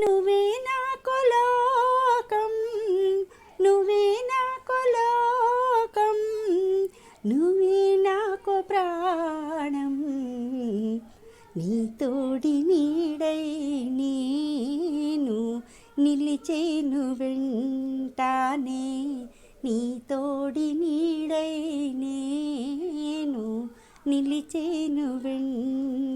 నువ్వే నాకు లోకం నువ్వే నాకు లోకం నువ్వే నాకు ప్రాణం. నీ తోడి నీడై నేను నిలిచేను వెంటానే నీ తోడి నీడై నేను నిలిచేను వెంట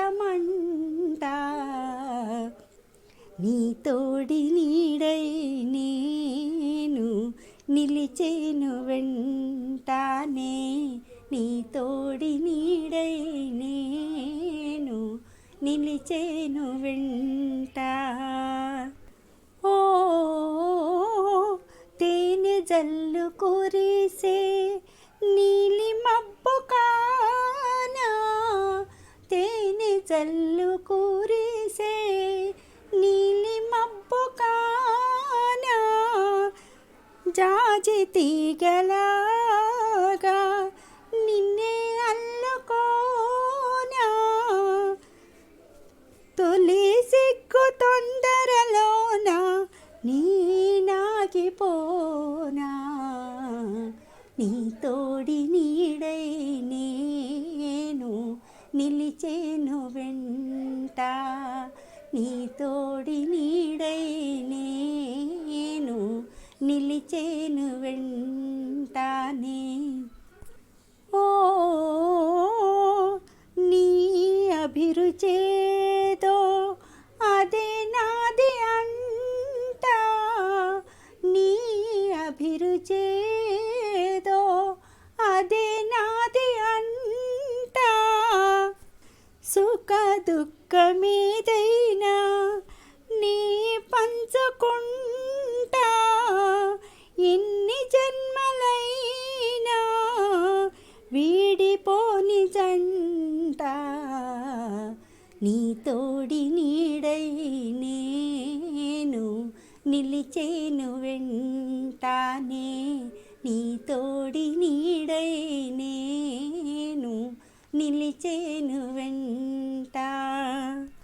సాధించమంట నీ తోడి నీడై నేను నిలిచేను వెంటానే. నీ తోడి నీడై నేను నిలిచేను వెంట. ఓ తేనె జల్లు కోరి జల్లు కూరేసే నీలి మబ్బు కానా? జాజి తీగలాగా నిన్నే అల్లుకోనా? తొలి సిగ్గు తొందరలోన నీ నాగిపోనా? నీ తోడి నీ నిలిచేను వెంట. నీ తోడి నీడై నేను నిలిచేను వెంటానే ఓ నీ అభిరుచే దుఃఖమేదైనా నీ పంచుకుంటా. ఎన్ని జన్మలైనా వీడిపోని జంట. నీ తోడి నీడై నేను నిలిచేను వెంటానే. నీ తోడి నీడై నేను నిలిచేను వెంట 当.